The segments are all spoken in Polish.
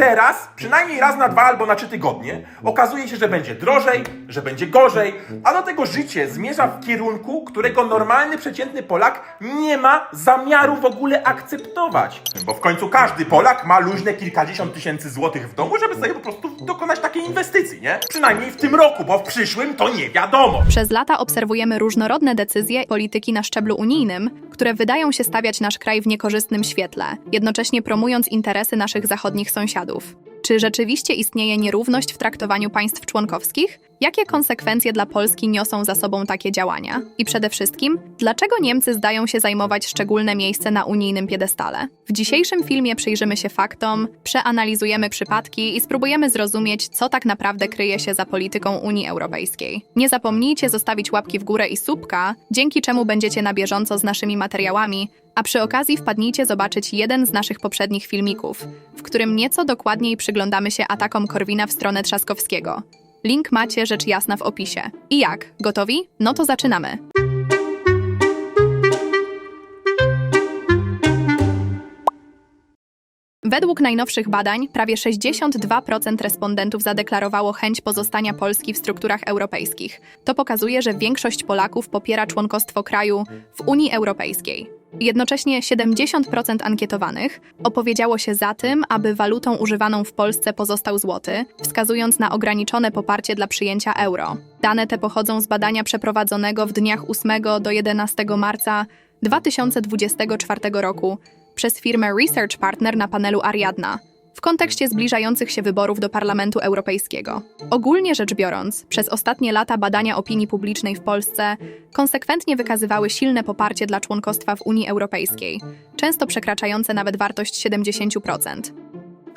Teraz, przynajmniej raz na dwa albo na trzy tygodnie, okazuje się, że będzie drożej, że będzie gorzej, a do tego życie zmierza w kierunku, którego normalny, przeciętny Polak nie ma zamiaru w ogóle akceptować. Bo w końcu każdy Polak ma luźne kilkadziesiąt tysięcy złotych w domu, żeby sobie po prostu dokonać takiej inwestycji, nie? Przynajmniej w tym roku, bo w przyszłym to nie wiadomo. Przez lata obserwujemy różnorodne decyzje polityki na szczeblu unijnym, które wydają się stawiać nasz kraj w niekorzystnym świetle, jednocześnie promując interesy naszych zachodnich sąsiadów. Czy rzeczywiście istnieje nierówność w traktowaniu państw członkowskich? Jakie konsekwencje dla Polski niosą za sobą takie działania? I przede wszystkim, dlaczego Niemcy zdają się zajmować szczególne miejsce na unijnym piedestale? W dzisiejszym filmie przyjrzymy się faktom, przeanalizujemy przypadki i spróbujemy zrozumieć, co tak naprawdę kryje się za polityką Unii Europejskiej. Nie zapomnijcie zostawić łapki w górę i subka, dzięki czemu będziecie na bieżąco z naszymi materiałami, a przy okazji wpadnijcie zobaczyć jeden z naszych poprzednich filmików, w którym nieco dokładniej przyglądamy się atakom Korwina w stronę Trzaskowskiego. Link macie rzecz jasna w opisie. I jak? Gotowi? No to zaczynamy. Według najnowszych badań prawie 62% respondentów zadeklarowało chęć pozostania Polski w strukturach europejskich. To pokazuje, że większość Polaków popiera członkostwo kraju w Unii Europejskiej. Jednocześnie 70% ankietowanych opowiedziało się za tym, aby walutą używaną w Polsce pozostał złoty, wskazując na ograniczone poparcie dla przyjęcia euro. Dane te pochodzą z badania przeprowadzonego w dniach 8 do 11 marca 2024 roku przez firmę Research Partner na panelu Ariadna w kontekście zbliżających się wyborów do Parlamentu Europejskiego. Ogólnie rzecz biorąc, przez ostatnie lata badania opinii publicznej w Polsce konsekwentnie wykazywały silne poparcie dla członkostwa w Unii Europejskiej, często przekraczające nawet wartość 70%.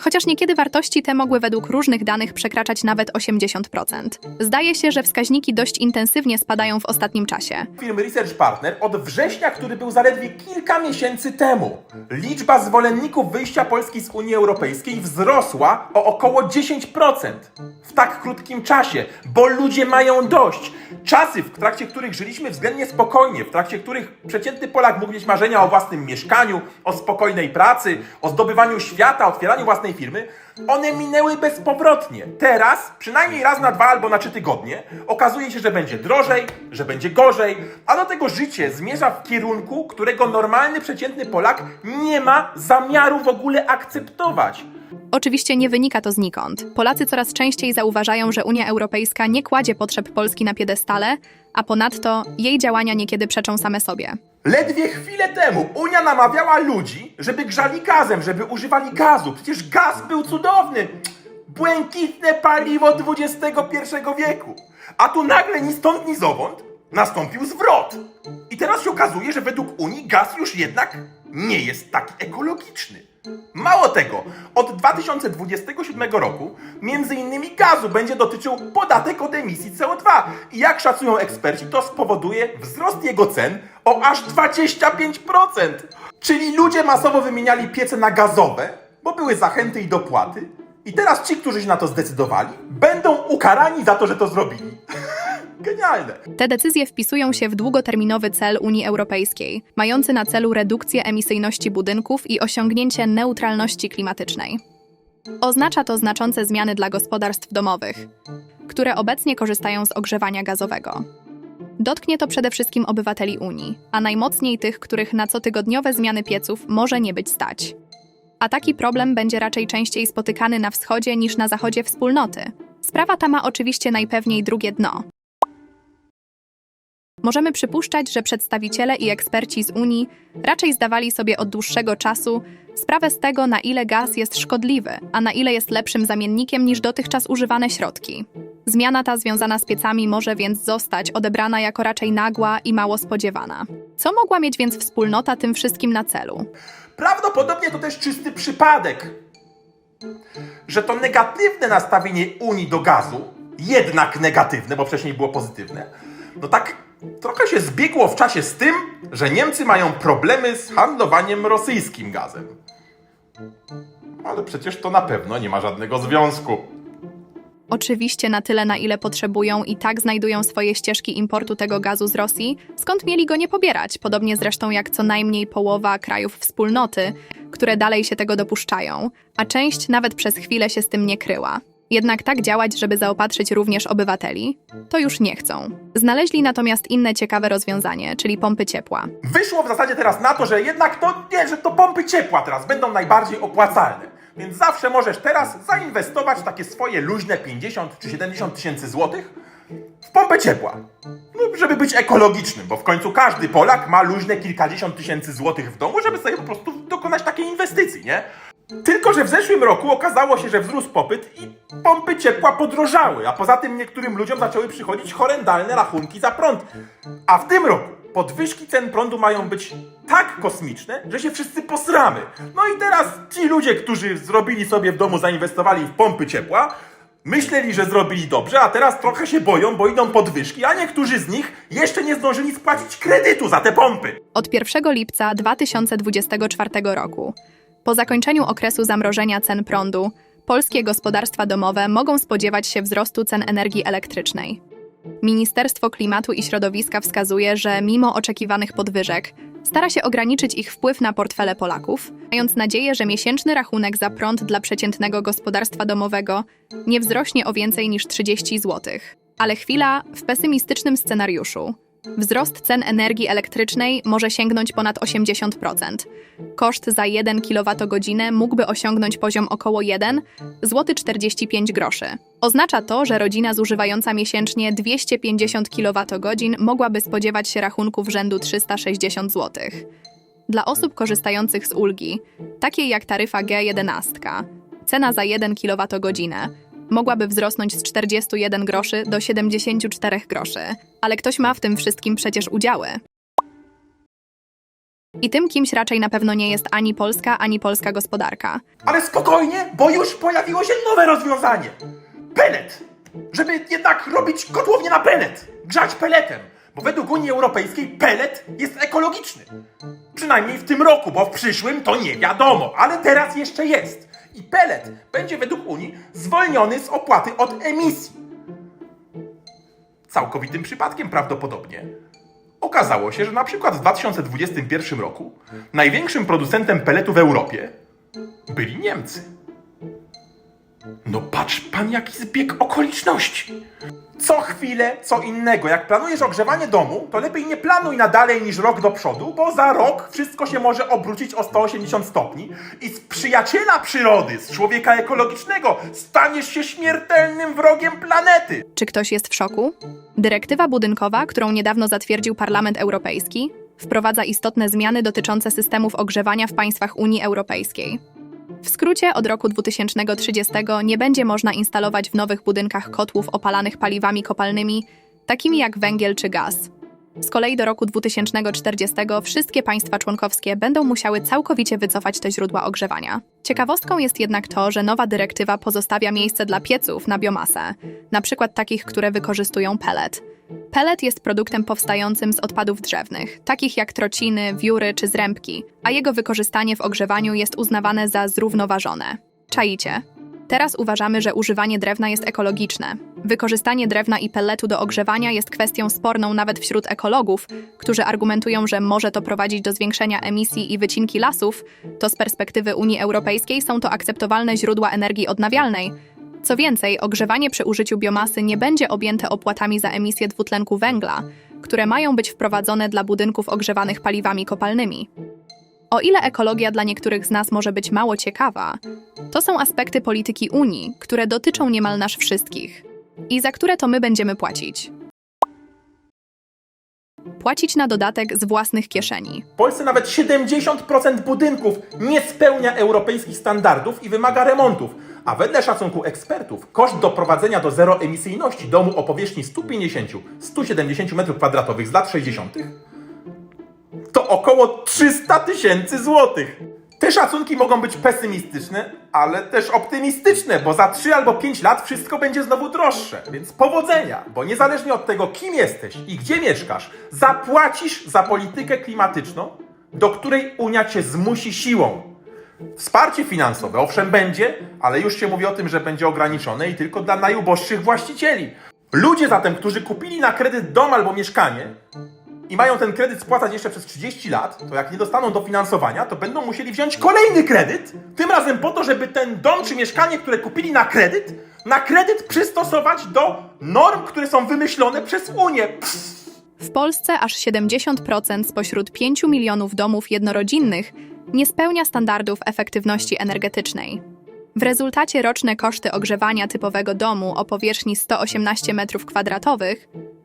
Chociaż niekiedy wartości te mogły według różnych danych przekraczać nawet 80%. Zdaje się, że wskaźniki dość intensywnie spadają w ostatnim czasie. firmy Research Partner od września, który był zaledwie kilka miesięcy temu. Liczba zwolenników wyjścia Polski z Unii Europejskiej wzrosła o około 10% w tak krótkim czasie, bo ludzie mają dość. Czasy, w trakcie których żyliśmy względnie spokojnie, w trakcie których przeciętny Polak mógł mieć marzenia o własnym mieszkaniu, o spokojnej pracy, o zdobywaniu świata, otwieraniu własnej firmy, one minęły bezpowrotnie. Teraz, przynajmniej raz na dwa albo na trzy tygodnie, okazuje się, że będzie drożej, że będzie gorzej, a do tego życie zmierza w kierunku, którego normalny, przeciętny Polak nie ma zamiaru w ogóle akceptować. Oczywiście nie wynika to znikąd. Polacy coraz częściej zauważają, że Unia Europejska nie kładzie potrzeb Polski na piedestale, a ponadto jej działania niekiedy przeczą same sobie. Ledwie chwilę temu Unia namawiała ludzi, żeby grzali gazem, żeby używali gazu. Przecież gaz był cudowny. Błękitne paliwo XXI wieku. A tu nagle ni stąd, ni zowąd nastąpił zwrot. I teraz się okazuje, że według Unii gaz już jednak nie jest taki ekologiczny. Mało tego, od 2027 roku między innymi gazu będzie dotyczył podatek od emisji CO2 i jak szacują eksperci, to spowoduje wzrost jego cen o aż 25%. Czyli ludzie masowo wymieniali piece na gazowe, bo były zachęty i dopłaty i teraz ci, którzy się na to zdecydowali, będą ukarani za to, że to zrobili. Genialne. Te decyzje wpisują się w długoterminowy cel Unii Europejskiej, mający na celu redukcję emisyjności budynków i osiągnięcie neutralności klimatycznej. Oznacza to znaczące zmiany dla gospodarstw domowych, które obecnie korzystają z ogrzewania gazowego. Dotknie to przede wszystkim obywateli Unii, a najmocniej tych, których na cotygodniowe zmiany pieców może nie być stać. A taki problem będzie raczej częściej spotykany na wschodzie niż na zachodzie wspólnoty. Sprawa ta ma oczywiście najpewniej drugie dno. Możemy przypuszczać, że przedstawiciele i eksperci z Unii raczej zdawali sobie od dłuższego czasu sprawę z tego, na ile gaz jest szkodliwy, a na ile jest lepszym zamiennikiem niż dotychczas używane środki. Zmiana ta związana z piecami może więc zostać odebrana jako raczej nagła i mało spodziewana. Co mogła mieć więc wspólnota tym wszystkim na celu? Prawdopodobnie to też czysty przypadek, że to negatywne nastawienie Unii do gazu, jednak negatywne, bo wcześniej było pozytywne, no tak trochę się zbiegło w czasie z tym, że Niemcy mają problemy z handlowaniem rosyjskim gazem. Ale przecież to na pewno nie ma żadnego związku. Oczywiście na tyle, na ile potrzebują i tak znajdują swoje ścieżki importu tego gazu z Rosji, skąd mieli go nie pobierać, podobnie zresztą jak co najmniej połowa krajów wspólnoty, które dalej się tego dopuszczają, a część nawet przez chwilę się z tym nie kryła. Jednak tak działać, żeby zaopatrzyć również obywateli, to już nie chcą. Znaleźli natomiast inne ciekawe rozwiązanie, czyli pompy ciepła. Wyszło w zasadzie teraz na to, że jednak to nie, że to pompy ciepła teraz będą najbardziej opłacalne. Więc zawsze możesz teraz zainwestować takie swoje luźne 50 czy 70 tysięcy złotych w pompę ciepła. No, żeby być ekologicznym, bo w końcu każdy Polak ma luźne kilkadziesiąt tysięcy złotych w domu, żeby sobie po prostu dokonać takiej inwestycji, nie? Tylko, że w zeszłym roku okazało się, że wzrósł popyt i pompy ciepła podrożały, a poza tym niektórym ludziom zaczęły przychodzić horrendalne rachunki za prąd. A w tym roku podwyżki cen prądu mają być tak kosmiczne, że się wszyscy posramy. No i teraz ci ludzie, którzy zrobili sobie w domu, zainwestowali w pompy ciepła, myśleli, że zrobili dobrze, a teraz trochę się boją, bo idą podwyżki, a niektórzy z nich jeszcze nie zdążyli spłacić kredytu za te pompy. Od 1 lipca 2024 roku, po zakończeniu okresu zamrożenia cen prądu, polskie gospodarstwa domowe mogą spodziewać się wzrostu cen energii elektrycznej. Ministerstwo Klimatu i Środowiska wskazuje, że mimo oczekiwanych podwyżek, stara się ograniczyć ich wpływ na portfele Polaków, mając nadzieję, że miesięczny rachunek za prąd dla przeciętnego gospodarstwa domowego nie wzrośnie o więcej niż 30 zł. Ale chwila w pesymistycznym scenariuszu. Wzrost cen energii elektrycznej może sięgnąć ponad 80%. Koszt za 1 kWh mógłby osiągnąć poziom około 1 zł 45 groszy. Oznacza to, że rodzina zużywająca miesięcznie 250 kWh mogłaby spodziewać się rachunków rzędu 360 zł. Dla osób korzystających z ulgi, takiej jak taryfa G11, cena za 1 kWh mogłaby wzrosnąć z 41 groszy do 74 groszy, ale ktoś ma w tym wszystkim przecież udziały. I tym kimś raczej na pewno nie jest ani polska, ani polska gospodarka. Ale spokojnie, bo już pojawiło się nowe rozwiązanie. Pelet! Żeby jednak robić kotłownię na pelet. Grzać peletem. Bo według Unii Europejskiej pelet jest ekologiczny. Przynajmniej w tym roku, bo w przyszłym to nie wiadomo, ale teraz jeszcze jest. I pelet będzie według Unii zwolniony z opłaty od emisji. Całkowitym przypadkiem prawdopodobnie. Okazało się, że na przykład w 2021 roku największym producentem peletu w Europie byli Niemcy. No patrz pan jaki zbieg okoliczności. Co chwilę, co innego. Jak planujesz ogrzewanie domu, to lepiej nie planuj na dalej niż rok do przodu, bo za rok wszystko się może obrócić o 180 stopni i z przyjaciela przyrody, z człowieka ekologicznego, staniesz się śmiertelnym wrogiem planety. Czy ktoś jest w szoku? Dyrektywa budynkowa, którą niedawno zatwierdził Parlament Europejski, wprowadza istotne zmiany dotyczące systemów ogrzewania w państwach Unii Europejskiej. W skrócie, od roku 2030 nie będzie można instalować w nowych budynkach kotłów opalanych paliwami kopalnymi, takimi jak węgiel czy gaz. Z kolei do roku 2040 wszystkie państwa członkowskie będą musiały całkowicie wycofać te źródła ogrzewania. Ciekawostką jest jednak to, że nowa dyrektywa pozostawia miejsce dla pieców na biomasę, na przykład takich, które wykorzystują pellet. Pellet jest produktem powstającym z odpadów drzewnych, takich jak trociny, wióry czy zrębki, a jego wykorzystanie w ogrzewaniu jest uznawane za zrównoważone. Czaicie? Teraz uważamy, że używanie drewna jest ekologiczne. Wykorzystanie drewna i pelletu do ogrzewania jest kwestią sporną nawet wśród ekologów, którzy argumentują, że może to prowadzić do zwiększenia emisji i wycinki lasów, to z perspektywy Unii Europejskiej są to akceptowalne źródła energii odnawialnej. Co więcej, ogrzewanie przy użyciu biomasy nie będzie objęte opłatami za emisję dwutlenku węgla, które mają być wprowadzone dla budynków ogrzewanych paliwami kopalnymi. O ile ekologia dla niektórych z nas może być mało ciekawa, to są aspekty polityki Unii, które dotyczą niemal nas wszystkich i za które to my będziemy płacić. Płacić na dodatek z własnych kieszeni. W Polsce nawet 70% budynków nie spełnia europejskich standardów i wymaga remontów. A wedle szacunku ekspertów, koszt doprowadzenia do zeroemisyjności domu o powierzchni 150-170 m2 z lat 60. to około 300 tysięcy złotych. Te szacunki mogą być pesymistyczne, ale też optymistyczne, bo za 3 albo 5 lat wszystko będzie znowu droższe. Więc powodzenia, bo niezależnie od tego, kim jesteś i gdzie mieszkasz, zapłacisz za politykę klimatyczną, do której Unia cię zmusi siłą. Wsparcie finansowe owszem będzie, ale już się mówi o tym, że będzie ograniczone i tylko dla najuboższych właścicieli. Ludzie zatem, którzy kupili na kredyt dom albo mieszkanie, i mają ten kredyt spłacać jeszcze przez 30 lat, to jak nie dostaną dofinansowania, to będą musieli wziąć kolejny kredyt, tym razem po to, żeby ten dom czy mieszkanie, które kupili na kredyt, na kredyt przystosować do norm, które są wymyślone przez Unię. Pff. W Polsce aż 70% spośród 5 milionów domów jednorodzinnych nie spełnia standardów efektywności energetycznej. W rezultacie roczne koszty ogrzewania typowego domu o powierzchni 118 m2,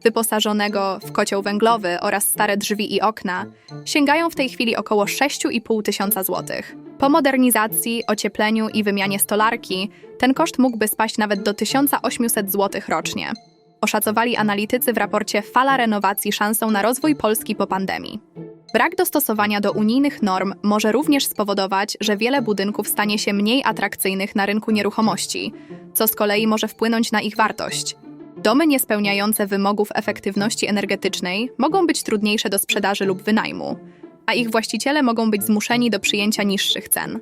wyposażonego w kocioł węglowy oraz stare drzwi i okna, sięgają w tej chwili około 6,5 tysiąca złotych. Po modernizacji, ociepleniu i wymianie stolarki, ten koszt mógłby spaść nawet do 1800 zł rocznie oszacowali analitycy w raporcie Fala renowacji szansą na rozwój Polski po pandemii. Brak dostosowania do unijnych norm może również spowodować, że wiele budynków stanie się mniej atrakcyjnych na rynku nieruchomości, co z kolei może wpłynąć na ich wartość. Domy niespełniające wymogów efektywności energetycznej mogą być trudniejsze do sprzedaży lub wynajmu, a ich właściciele mogą być zmuszeni do przyjęcia niższych cen.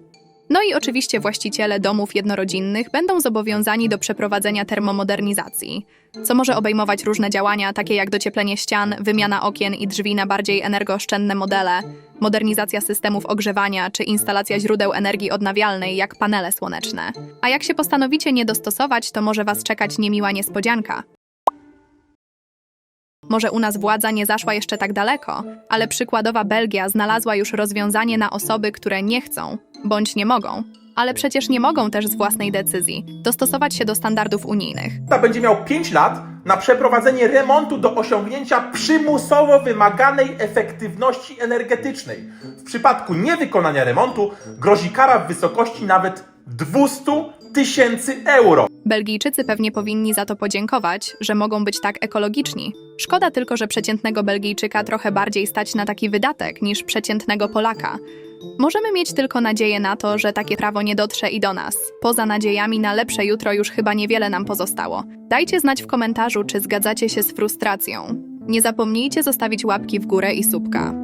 No i oczywiście właściciele domów jednorodzinnych będą zobowiązani do przeprowadzenia termomodernizacji, co może obejmować różne działania, takie jak docieplenie ścian, wymiana okien i drzwi na bardziej energooszczędne modele, modernizacja systemów ogrzewania czy instalacja źródeł energii odnawialnej, jak panele słoneczne. A jak się postanowicie nie dostosować, to może Was czekać niemiła niespodzianka. Może u nas władza nie zaszła jeszcze tak daleko, ale przykładowa Belgia znalazła już rozwiązanie na osoby, które nie chcą bądź nie mogą, ale przecież nie mogą też z własnej decyzji dostosować się do standardów unijnych. Ta będzie miał 5 lat na przeprowadzenie remontu do osiągnięcia przymusowo wymaganej efektywności energetycznej. W przypadku niewykonania remontu grozi kara w wysokości nawet 200 tysięcy euro. Belgijczycy pewnie powinni za to podziękować, że mogą być tak ekologiczni. Szkoda tylko, że przeciętnego Belgijczyka trochę bardziej stać na taki wydatek niż przeciętnego Polaka. Możemy mieć tylko nadzieję na to, że takie prawo nie dotrze i do nas. Poza nadziejami na lepsze jutro już chyba niewiele nam pozostało. Dajcie znać w komentarzu, czy zgadzacie się z frustracją. Nie zapomnijcie zostawić łapki w górę i subka.